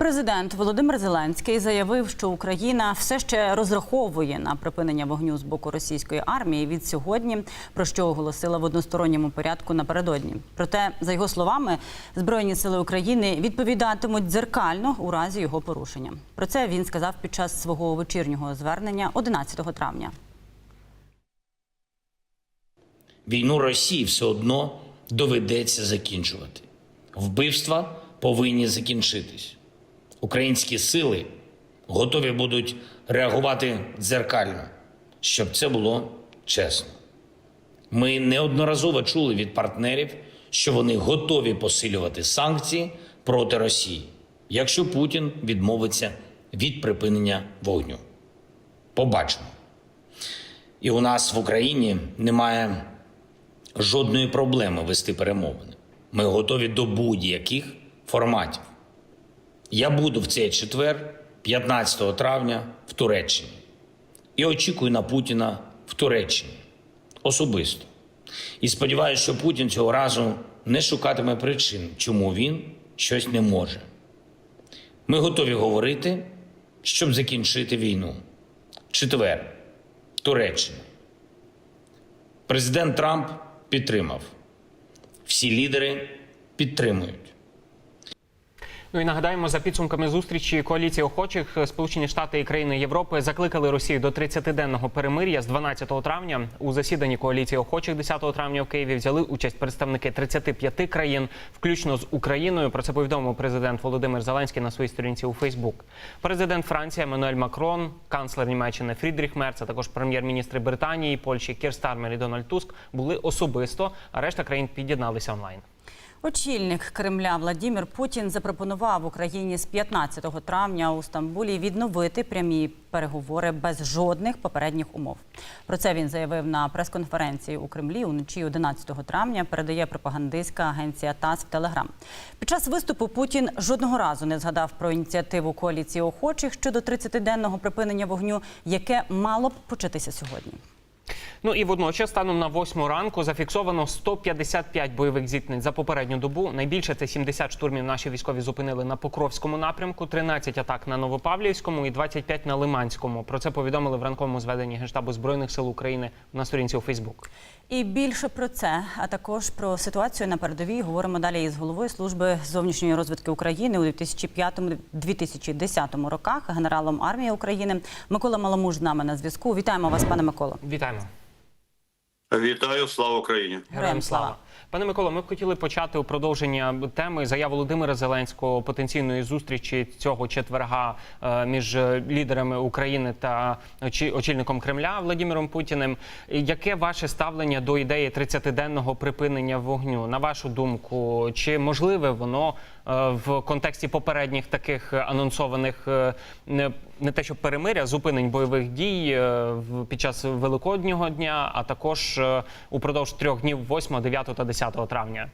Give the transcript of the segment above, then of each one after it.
Президент Володимир Зеленський заявив, що Україна все ще розраховує на припинення вогню з боку російської армії від сьогодні, про що оголосила в односторонньому порядку напередодні. Проте, за його словами, збройні сили України відповідатимуть дзеркально у разі його порушення. Про це він сказав під час свого вечірнього звернення 11 травня. Війну Росії все одно доведеться закінчувати. Вбивства повинні закінчитись. Українські сили готові будуть реагувати дзеркально, щоб це було чесно. Ми неодноразово чули від партнерів, що вони готові посилювати санкції проти Росії, якщо Путін відмовиться від припинення вогню. Побачимо. І у нас в Україні немає жодної проблеми вести перемовини. Ми готові до будь-яких форматів. Я буду в цей четвер, 15 травня, в Туреччині і очікую на Путіна в Туреччині особисто. І сподіваюся, що Путін цього разу не шукатиме причин, чому він щось не може. Ми готові говорити, щоб закінчити війну. Четвер, Туреччина. Президент Трамп підтримав. Всі лідери підтримують. Ну і нагадаємо, за підсумками зустрічі коаліції охочих Сполучені Штати і країни Європи закликали Росію до 30-денного перемир'я з 12 травня. У засіданні коаліції охочих 10 травня в Києві взяли участь представники 35 країн, включно з Україною. Про це повідомив президент Володимир Зеленський на своїй сторінці у Фейсбук. Президент Франції Еммануель Макрон, канцлер Німеччини Фрідріх Мерц, а також прем'єр-міністри Британії, Польщі Кір Стармер і Дональд Туск були особисто, а решта країн під'єдналися онлайн. Очільник Кремля Владімір Путін запропонував Україні з 15 травня у Стамбулі відновити прямі переговори без жодних попередніх умов. Про це він заявив на прес-конференції у Кремлі уночі 11 травня. Передає пропагандистська агенція ТАСС в Телеграм. Під час виступу Путін жодного разу не згадав про ініціативу коаліції охочих щодо 30-денного припинення вогню, яке мало б початися сьогодні. Ну і водночас, станом на 8 ранку, зафіксовано 155 бойових зіткнень за попередню добу. Найбільше це 70 штурмів наші військові зупинили на Покровському напрямку, 13 атак на Новопавлівському і 25 на Лиманському. Про це повідомили в ранковому зведенні Генштабу Збройних сил України на сторінці у Фейсбук. І більше про це, а також про ситуацію на передовій говоримо далі із головою служби зовнішньої розвідки України у 2005-2010 роках, генералом армії України Микола Маламуж з нами на зв'язку. Вітаємо вас, пане Миколо. Вітаємо. Вітаю, слава Україні! Героям слава. Пане Миколо, ми б хотіли почати у продовження теми заяв Володимира Зеленського потенційної зустрічі цього четверга е, між лідерами України та очільником Кремля Владимиром Путіним. Яке ваше ставлення до ідеї 30-денного припинення вогню? На вашу думку, чи можливе воно е, в контексті попередніх таких анонсованих е, не, те, що перемиря, зупинень бойових дій е, під час Великоднього дня, а також е, упродовж трьох днів 8, 9 та 10 травня?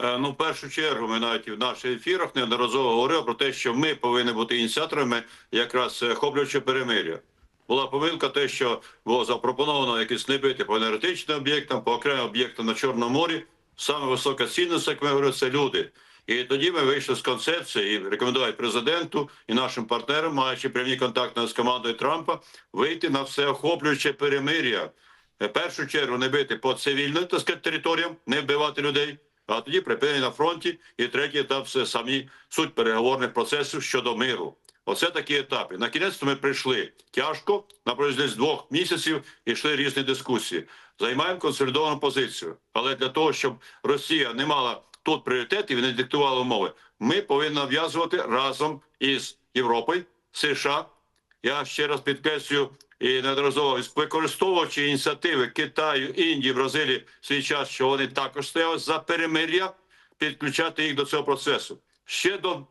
Е, Ну, в першу чергу, ми навіть в наших ефірах неодноразово говорили про те, що ми повинні бути ініціаторами якраз е, перемир'я. Була помилка, те, що було запропоновано якісь не бити по енергетичним об'єктам, по окремим об'єктам на Чорному морі. Саме висока цінність, як ми говорили, це люди. І тоді ми вийшли з концепції і рекомендували президенту і нашим партнерам, маючи прямі контакти з командою Трампа, вийти на всеохоплююче перемир'я. В першу чергу не бити по цивільним так сказати, територіям, не вбивати людей, а тоді припинення на фронті. І третій етап це самі суть переговорних процесів щодо миру. Оце такі етапи. На кінець ми прийшли тяжко, на протязі двох місяців йшли різні дискусії. Займаємо консолідовану позицію. Але для того, щоб Росія не мала тут пріоритетів і не диктувала умови, ми повинні нав'язувати разом із Європою, США, я ще раз підкреслюю і неодноразово використовуючи ініціативи Китаю, Індії, Бразилії в свій час, що вони також стояли за перемир'я, підключати їх до цього процесу ще до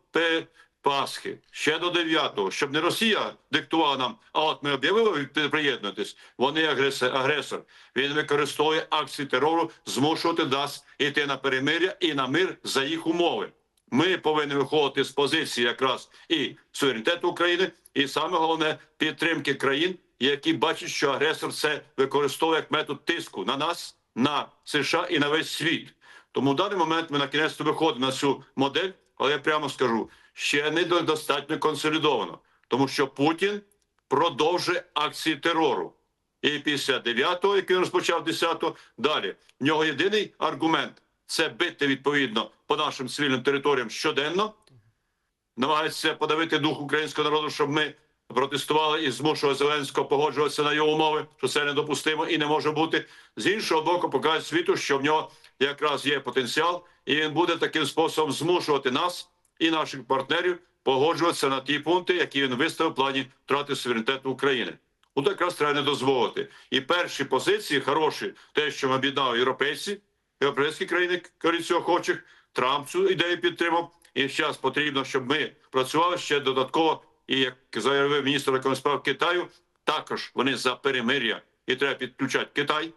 Пасхи, ще до 9-го, щоб не Росія диктувала нам, а от ми об'явили ви. Вони агресор, агресор. Він використовує акції терору, змушувати нас йти на перемир'я і на мир за їх умови. Ми повинні виходити з позиції якраз і суверенітету України, і саме головне підтримки країн, які бачать, що агресор це використовує як метод тиску на нас, на США і на весь світ. Тому в даний момент ми на кінець виходимо на цю модель але я прямо скажу, ще не до- достатньо консолідовано, тому що Путін продовжує акції терору. І після 9-го, який розпочав 10-го, далі. В нього єдиний аргумент це бити відповідно по нашим цивільним територіям щоденно. Намагається подавити дух українського народу, щоб ми протестували і змушували Зеленського погоджуватися на його умови, що це недопустимо і не може бути. З іншого боку, показує світу, що в нього якраз є потенціал, і він буде таким способом змушувати нас і наших партнерів погоджуватися на ті пункти, які він виставив в плані втрати суверенітету України. От якраз треба не дозволити. І перші позиції хороші, те, що ми об'єднали європейці, європейські країни коаліцію охочих, Трамп цю ідею підтримав. І зараз потрібно, щоб ми працювали ще додатково. І як заявив міністр закордонних справ Китаю, також вони за перемир'я і треба підключати Китай,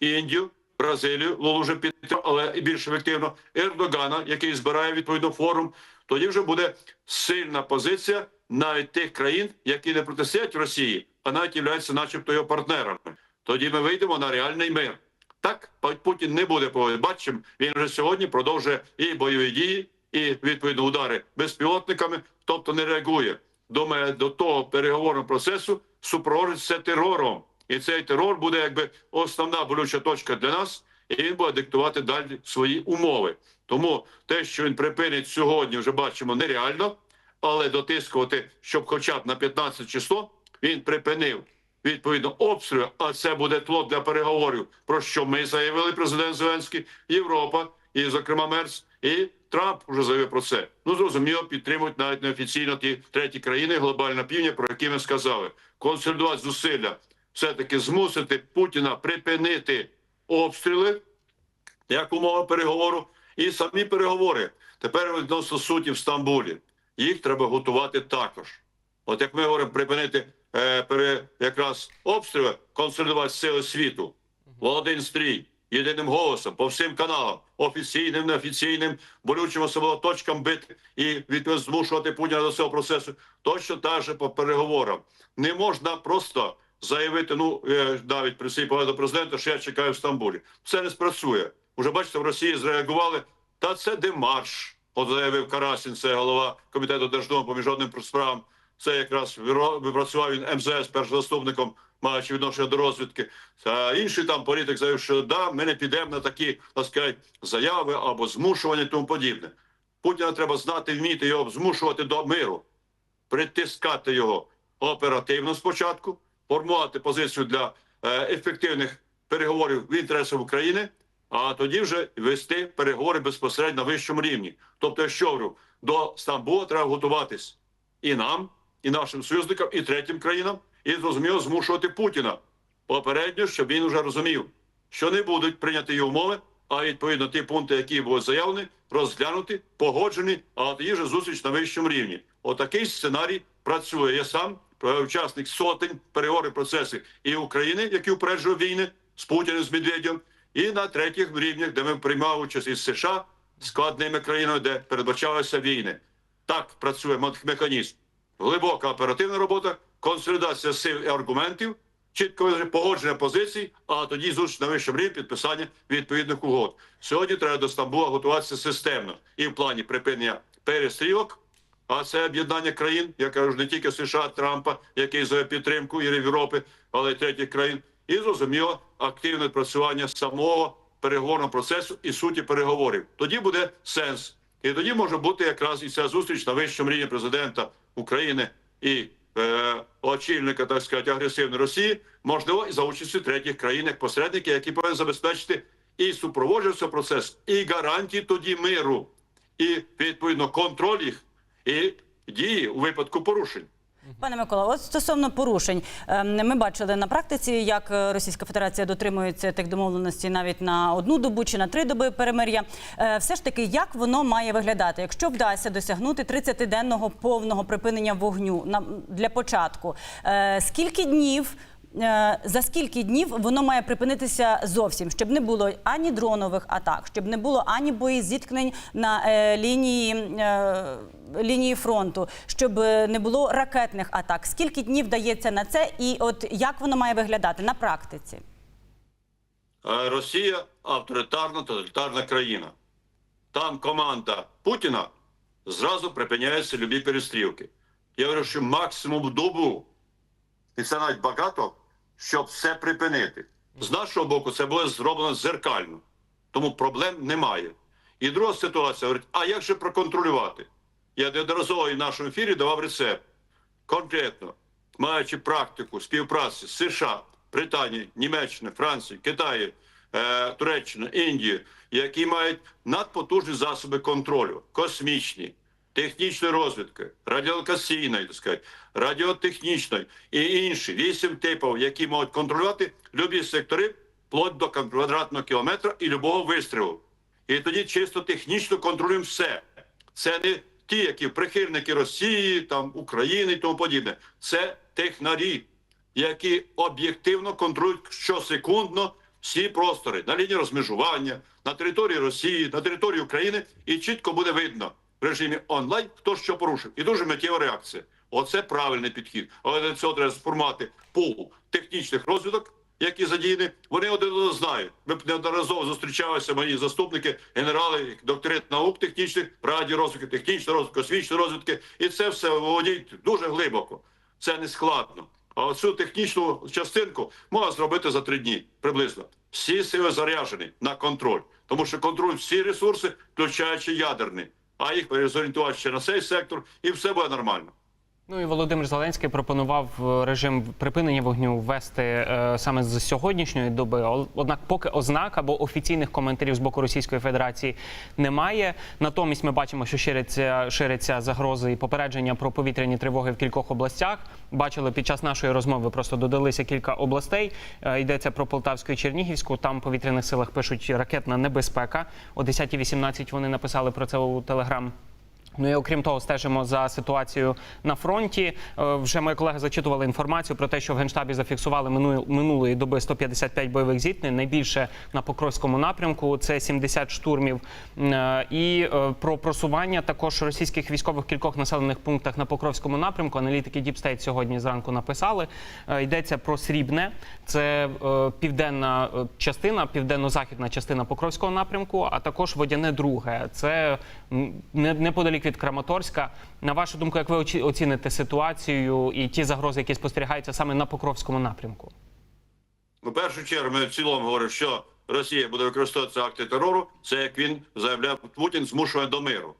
Індію, Бразилію, Лулу вже підтримав, але більш ефективно Ердогана, який збирає відповідно форум. Тоді вже буде сильна позиція навіть тих країн, які не протистоять Росії, а навіть являються, начебто, його партнерами. Тоді ми вийдемо на реальний мир. Так, Путін не буде. Бачимо, він вже сьогодні продовжує і бойові дії, і відповідно удари безпілотниками, тобто не реагує. Думає, до того переговорного процесу супроводжується терором. І цей терор буде якби основна болюча точка для нас, і він буде диктувати далі свої умови. Тому те, що він припинить сьогодні, вже бачимо нереально, але дотискувати, щоб хоча б на 15 число він припинив відповідно обстріли, а це буде тло для переговорів, про що ми заявили президент Зеленський, Європа і, зокрема, Мерц, і Трамп вже заявив про це. Ну зрозуміло, підтримують навіть неофіційно ті треті країни глобальна півдня, про які ми сказали. Консолідувати зусилля, все таки змусити Путіна припинити обстріли як умова переговору, і самі переговори. Тепер відносно суті в Стамбулі. Їх треба готувати також. От як ми говоримо, припинити е, пере, якраз обстріли, консолідувати сили світу в один стрій, єдиним голосом, по всім каналам, офіційним, неофіційним, болючим особливо точкам бити і відповідно змушувати Путіна до цього процесу. Точно так же по переговорам. Не можна просто заявити, ну е, навіть при повазі до президента, що я чекаю в Стамбулі. Це не спрацює. Уже бачите, в Росії зреагували. Та це демарш. От заявив Карасін, це голова комітету Держдуму по міжнародним справам. Це якраз випрацював він МЗС першим заступником, маючи відношення до розвідки. Та інший там політик заявив, що да, ми не підемо на такі, так сказати, заяви або змушування і тому подібне. Путіна треба знати, вміти його змушувати до миру, притискати його оперативно спочатку, формувати позицію для е, ефективних переговорів в інтересах України, а тоді вже вести переговори безпосередньо на вищому рівні. Тобто, я що говорю, до Стамбула треба готуватись і нам, і нашим союзникам, і третім країнам, і зрозуміло змушувати Путіна попередньо, щоб він вже розумів, що не будуть прийняті умови, а відповідно ті пункти, які були заявлені, розглянуті, погоджені, а тоді вже зустріч на вищому рівні. Отакий сценарій працює. Я сам е, учасник сотень переговорів процесів і України, які упереджує війни з Путіним, з Медведєм, і на третіх рівнях, де ми приймали участь із США, складними країнами, де передбачалися війни. Так працює механізм. Глибока оперативна робота, консолідація сил і аргументів, чітко погодження позицій, а тоді зустріч на вищому рівні підписання відповідних угод. Сьогодні треба до Стамбула готуватися системно і в плані припинення перестрілок, а це об'єднання країн, я кажу, не тільки США, Трампа, який за підтримку і Європи, але й третіх країн, і зрозуміло активне відпрацювання самого переговорного процесу і суті переговорів. Тоді буде сенс. І тоді може бути якраз і ця зустріч на вищому рівні президента України і е, очільника, так сказати, агресивної Росії, можливо, і за участю третіх країн як посередники, які повинні забезпечити і супроводжується процес, і гарантії тоді миру, і відповідно контроль їх, і дії у випадку порушень. Пане Микола, от стосовно порушень, ем, ми бачили на практиці, як е, Російська Федерація дотримується тих домовленостей навіть на одну добу чи на три доби перемир'я. Е, Все ж таки, як воно має виглядати, якщо вдасться досягнути 30-денного повного припинення вогню для початку, е, скільки днів? За скільки днів воно має припинитися зовсім, щоб не було ані дронових атак, щоб не було ані боєзіткнень на лінії, лінії фронту, щоб е, не було ракетних атак. Скільки днів дається на це, і от як воно має виглядати на практиці? Е, Росія авторитарна тоталітарна країна. Там команда Путіна зразу припиняються любі перестрілки. Я говорю, що максимум добу, і це навіть багато, щоб все припинити. З нашого боку, це було зроблено зеркально, тому проблем немає. І друга ситуація говорить: а як же проконтролювати? Я неодноразово і в нашому ефірі давав рецепт. Конкретно, маючи практику співпраці з США, Британії, Німеччини, Франції, Китаї, е, Туреччини, Індії, які мають надпотужні засоби контролю, космічні, технічної розвідки, радіолокаційної, так сказати, радіотехнічної і інші вісім типів, які можуть контролювати любі сектори вплоть до квадратного кілометра і любого вистрілу. І тоді чисто технічно контролюємо все. Це не ті, які прихильники Росії, там України і тому подібне. Це технарі, які об'єктивно контролюють щосекундно всі простори на лінії розмежування, на території Росії, на території України, і чітко буде видно в режимі онлайн, хто що порушив. І дуже миттєва реакція. Оце правильний підхід. Але для цього треба сформувати пул технічних розвиток, які задіяні. Вони один одного знають. Ми б неодноразово зустрічалися мої заступники, генерали, доктори наук технічних, радіорозвитки, технічної розвитки, космічної розвитки. І це все володіють дуже глибоко. Це не складно. А оцю технічну частинку можна зробити за три дні приблизно. Всі сили заряжені на контроль, тому що контроль всі ресурси, включаючи ядерний, а їх перезорієнтувати ще на цей сектор, і все буде нормально. Ну і Володимир Зеленський пропонував е, режим припинення вогню ввести е, саме з сьогоднішньої доби. Однак, поки ознак або офіційних коментарів з боку Російської Федерації немає. Натомість ми бачимо, що ширяться, ширяться загрози і попередження про повітряні тривоги в кількох областях. Бачили під час нашої розмови, просто додалися кілька областей. Е, Йдеться про Полтавську і Чернігівську. Там в повітряних силах пишуть ракетна небезпека. О 10.18 вони написали про це у телеграм. Ну і окрім того, стежимо за ситуацією на фронті. Е, Вже мої колеги зачитували інформацію про те, що в генштабі зафіксували минулої доби 155 бойових зіткнень. Найбільше на Покровському напрямку це 70 штурмів. Е, І е, про просування також російських військових кількох населених пунктах на Покровському напрямку. Аналітики State сьогодні зранку написали. Йдеться про Срібне, це південна частина, південно-західна частина Покровського напрямку, а також водяне друге. Це не- неподалік від Краматорська. На вашу думку, як ви оціните ситуацію і ті загрози, які спостерігаються саме на Покровському напрямку? У першу чергу ми в цілому говоримо, що Росія буде використовувати акти терору. Це як він заявляв Путін, змушує до миру.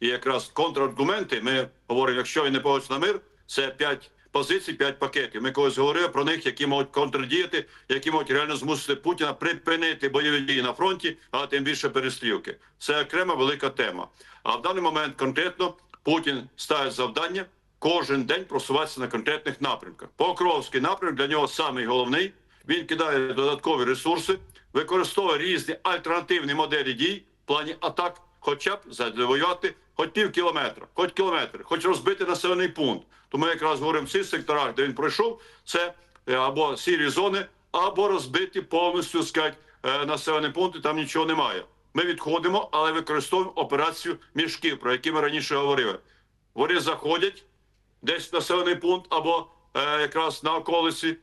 І якраз контраргументи ми говоримо, якщо він не погодиться на мир, це п'ять позицій, п'ять пакетів. Ми колись говорили про них, які можуть контрдіяти, які можуть реально змусити Путіна припинити бойові дії на фронті, а тим більше перестрілки. Це окрема велика тема. А в даний момент конкретно Путін ставить завдання кожен день просуватися на конкретних напрямках. Покровський напрямок для нього самий головний. Він кидає додаткові ресурси, використовує різні альтернативні моделі дій в плані атак, хоча б завоювати хоч пів кілометра, хоч кілометр, хоч розбити населений пункт. Тому якраз говоримо в цих секторах, де він пройшов, це е, або сірі зони, або розбиті повністю сказать, е, населені пункти. Там нічого немає. Ми відходимо, але використовуємо операцію мішків, про які ми раніше говорили. Вони заходять десь в населений пункт або е, якраз на околиці.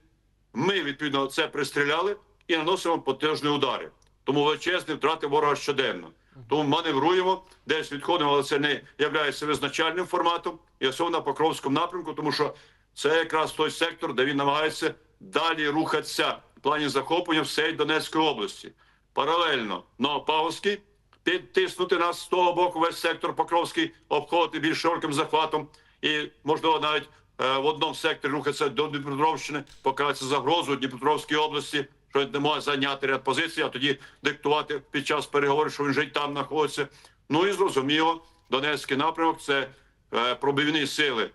Ми відповідно це пристріляли і наносимо потужні удари. Тому величезні втрати ворога щоденно. Тому маневруємо, десь відходимо, але це не є визначальним форматом, і особливо на Покровському напрямку, тому що це якраз той сектор, де він намагається далі рухатися в плані захоплення всієї Донецької області. Паралельно Новопавловський підтиснути нас з того боку весь сектор Покровський, обходити більш широким захватом і можливо навіть е, в одному секторі рухатися до Дніпропетровщини, показати загрозу Дніпропетровській області, що не може зайняти ряд позицій, а тоді диктувати під час переговорів, що він вже й там знаходиться. Ну і зрозуміло, Донецький напрямок це е, пробивні сили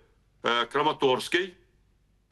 е, Краматорський,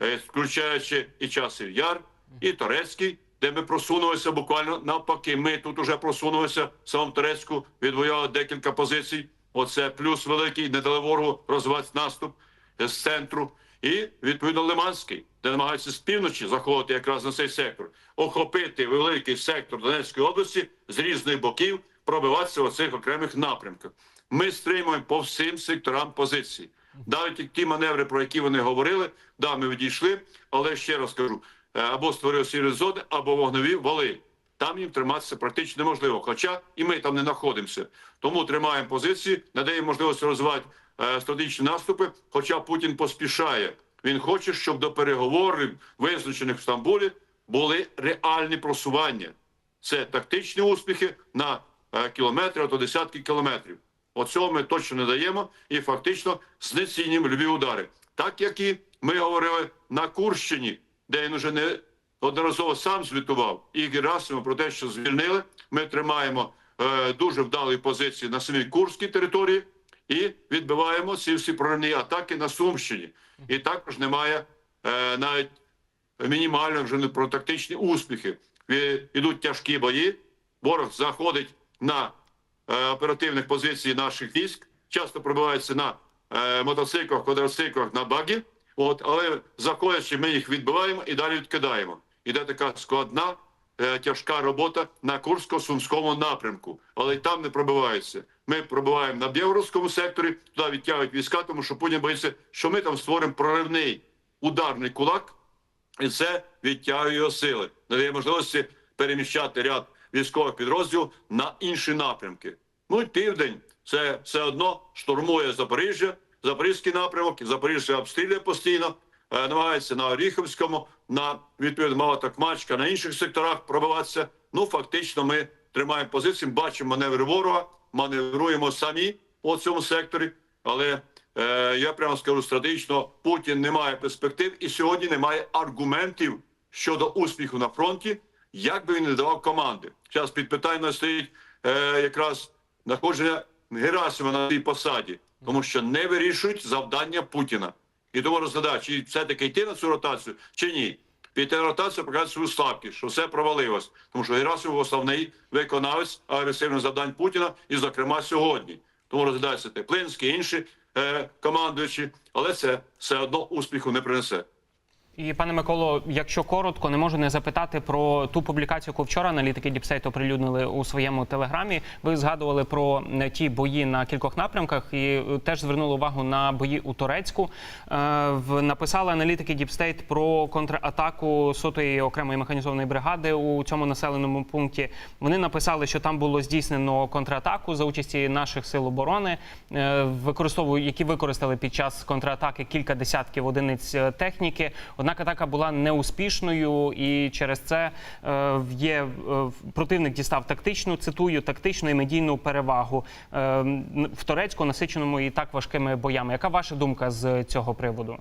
е, включаючи і часів Яр, і Торецький, де ми просунулися буквально навпаки. Ми тут уже просунулися в самому Торецьку, відвоювали декілька позицій. Оце плюс великий, не дали ворогу розвивати наступ з центру. І відповідно Лиманський, де намагаються з півночі заходити якраз на цей сектор, охопити великий сектор Донецької області з різних боків, пробиватися в цих окремих напрямках. Ми стримуємо по всім секторам позиції. Навіть ті маневри, про які вони говорили, да, ми відійшли, але ще раз кажу: е, або створили сірі зони, або вогневі вали. там їм триматися практично неможливо. Хоча і ми там не знаходимося. Тому тримаємо позиції, надаємо можливість розвивати стратегічні наступи. Хоча Путін поспішає. Він хоче, щоб до переговорів, визначених в Стамбулі, були реальні просування. Це тактичні успіхи на е, кілометри, а то десятки кілометрів. Оцього ми точно не даємо і фактично знецінюємо любі удари. Так як і ми говорили на Курщині, де він уже не одноразово сам звітував, і Герасимов про те, що звільнили. Ми тримаємо е, дуже вдалі позиції на самій Курській території і відбиваємо ці всі проривні атаки на Сумщині. І також немає е, навіть мінімально вже не про тактичні успіхи. Ідуть тяжкі бої. Ворог заходить на е, оперативних позицій наших військ, часто пробивається на е, мотоциклах, квадроциклах, на багі. От, але заходячи, ми їх відбиваємо і далі відкидаємо. Іде така складна, е, тяжка робота на Курсько-Сумському напрямку, але й там не пробивається. Ми пробиваємо на Бєвровському секторі, туди відтягують війська, тому що Путін боїться, що ми там створимо проривний ударний кулак, і це відтягує його сили, надає можливості переміщати ряд військових підрозділів на інші напрямки. Ну і південь це все одно штурмує Запоріжжя, Запорізький напрямок, Запоріжжя обстрілює постійно, е, намагається на Оріховському, на відповідно Малотокмачка, на інших секторах пробиватися. Ну фактично, ми тримаємо позиції, бачимо маневри ворога, маневруємо самі у цьому секторі, але е, я прямо скажу стратегічно, Путін не має перспектив і сьогодні немає аргументів щодо успіху на фронті, як би він не давав команди. Зараз під питанням стоїть е, якраз знаходження Герасима на цій посаді, тому що не вирішують завдання Путіна. І тому розглядає, чи все-таки йти на цю ротацію, чи ні. Піти ротацію показати свою слабкість, що все провалилось. Тому що Герасимов основний виконавець агресивних завдань Путіна, і, зокрема, сьогодні. Тому розглядається Теплинський, інші е, командуючі, але це все одно успіху не принесе. І пане Миколо, якщо коротко, не можу не запитати про ту публікацію, яку вчора аналітики Діпсейт оприлюднили у своєму телеграмі. Ви згадували про е, ті бої на кількох напрямках і е, теж звернули увагу на бої у Турецьку. Е, Написали аналітики Діпстейт про контратаку сотої окремої механізованої бригади у цьому населеному пункті. Вони написали, що там було здійснено контратаку за участі наших сил оборони, які використали під час контратаки кілька десятків одиниць техніки. Однак атака була неуспішною, і через це е, є е, противник дістав тактичну, цитую, тактичну і медійну перевагу е, в Турецьку, насиченому і так важкими боями. Яка ваша думка з цього приводу?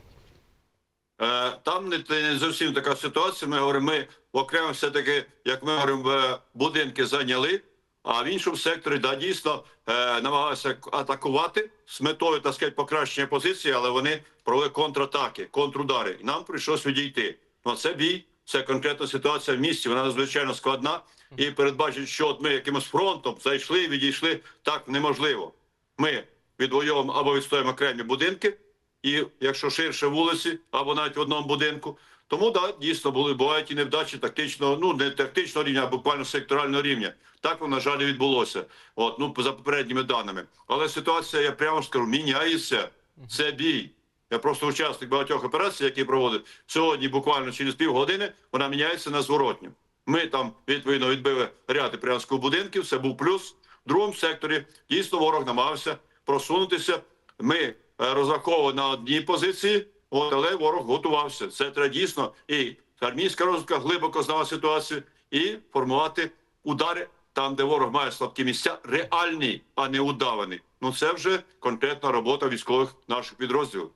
Там не, зовсім така ситуація. Ми говоримо, ми окремо все-таки, як ми говоримо, будинки зайняли, а в іншому секторі да, дійсно е, намагалися атакувати з метою так сказати, покращення позиції, але вони провели контратаки, контрудари. І нам прийшлось відійти. Ну це бій, це конкретна ситуація в місті. Вона надзвичайно складна. І передбачити, що от ми якимось фронтом зайшли відійшли, так неможливо. Ми відвоюємо або відстоїмо окремі будинки, і якщо ширше вулиці, або навіть в одному будинку. Тому да, дійсно були бувають і невдачі тактичного, ну не тактичного рівня, а буквально секторального рівня. Так на жаль, відбулося. От ну за попередніми даними. Але ситуація, я прямо скажу, міняється. Це бій. Я просто учасник багатьох операцій, які проводить сьогодні. Буквально через півгодини вона міняється на зворотню. Ми там відповідно відбили ряд прянських будинків. Це був плюс. В другому секторі дійсно ворог намагався просунутися. Ми е, розраховували на одній позиції, от, але ворог готувався. Це треба дійсно і армійська розвідка глибоко знала ситуацію, і формувати удари там, де ворог має слабкі місця, реальні, а не удавані. Ну це вже конкретна робота військових наших підрозділів.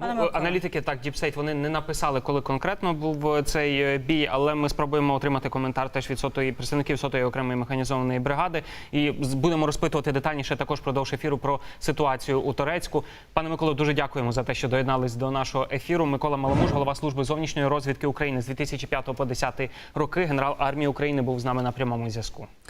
Ну, аналітики так, Діпсейт, вони не написали, коли конкретно був е, цей е, бій, але ми спробуємо отримати коментар теж від сотої представників сотої окремої механізованої бригади. І будемо розпитувати детальніше також продовж ефіру про ситуацію у Турецьку. Пане Миколо, дуже дякуємо за те, що доєднались до нашого ефіру. Микола Маламуш, голова служби зовнішньої розвідки України з 2005 по 2010 роки. Генерал армії України був з нами на прямому зв'язку.